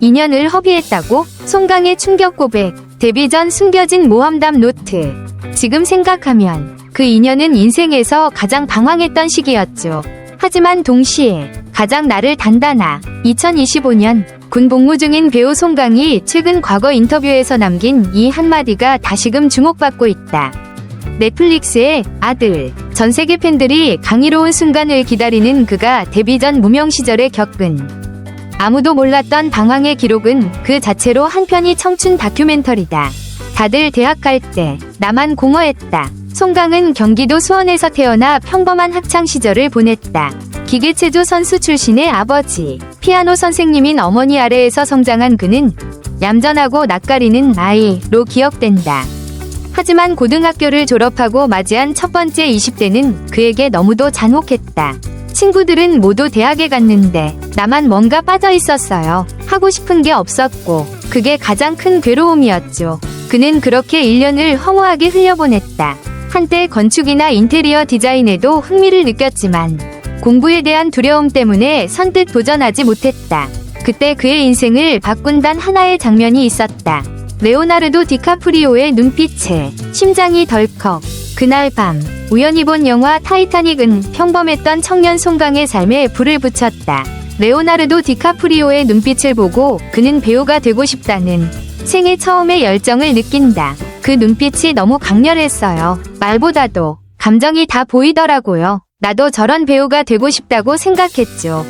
인연을 허비했다고? 송강의 충격 고백, 데뷔 전 숨겨진 모험담 노트. 지금 생각하면 그 인연은 인생에서 가장 방황했던 시기였죠. 하지만 동시에 가장 나를 단단하 2025년 군 복무 중인 배우 송강이 최근 과거 인터뷰에서 남긴 이 한마디가 다시금 주목받고 있다. 넷플릭스의 아들. 전 세계 팬들이 강의로운 순간을 기다리는 그가 데뷔 전 무명 시절에 겪은 아무도 몰랐던 방황의 기록은 그 자체로 한편이 청춘 다큐멘터리다. 다들 대학 갈 때 나만 공허했다. 송강은 경기도 수원에서 태어나 평범한 학창 시절을 보냈다. 기계체조 선수 출신의 아버지, 피아노 선생님인 어머니 아래에서 성장한 그는 얌전하고 낯가리는 아이로 기억된다. 하지만 고등학교를 졸업하고 맞이한 첫 번째 20대는 그에게 너무도 잔혹했다. 친구들은 모두 대학에 갔는데 나만 뭔가 빠져 있었어요. 하고 싶은 게 없었고 그게 가장 큰 괴로움이었죠. 그는 그렇게 1년을 허무하게 흘려보냈다. 한때 건축이나 인테리어 디자인에도 흥미를 느꼈지만 공부에 대한 두려움 때문에 선뜻 도전하지 못했다. 그때 그의 인생을 바꾼 단 하나의 장면이 있었다. 레오나르도 디카프리오의 눈빛에 심장이 덜컥. 그날 밤 우연히 본 영화 타이타닉은 평범했던 청년 송강의 삶에 불을 붙였다. 레오나르도 디카프리오의 눈빛을 보고 그는 배우가 되고 싶다는 생애 처음의 열정을 느낀다. 그 눈빛이 너무 강렬했어요. 말보다도 감정이 다 보이더라고요. 나도 저런 배우가 되고 싶다고 생각했죠.